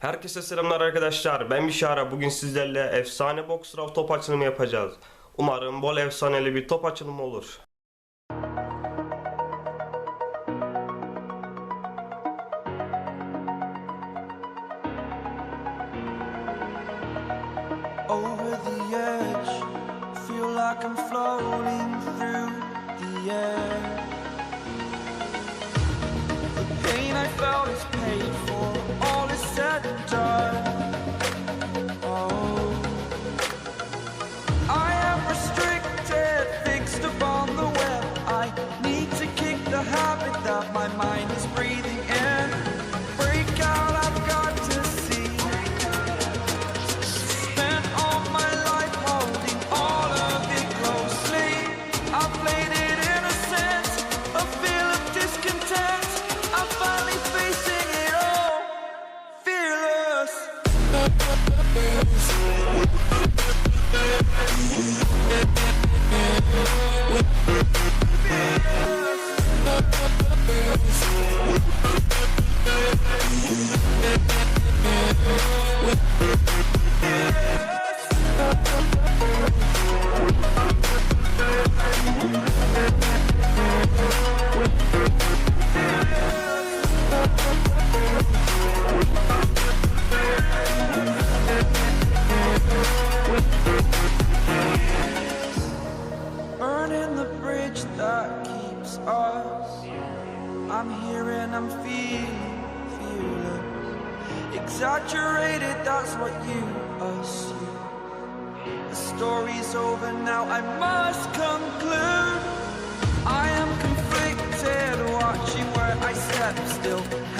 Herkese selamlar arkadaşlar. Ben Bişara. Bugün sizlerle efsane box rav top açılımı yapacağız. Umarım bol efsaneli bir top açılımı olur. over the edge. Feel like I'm floating through the air. The pain I felt is paid Exaggerated, that's what you assume. The story's over now, I must conclude. I am conflicted, watching where I step still.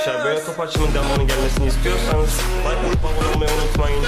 Arkadaşlar böyle top açılımın devamının gelmesini istiyorsanız like atıp abone olmayı unutmayın.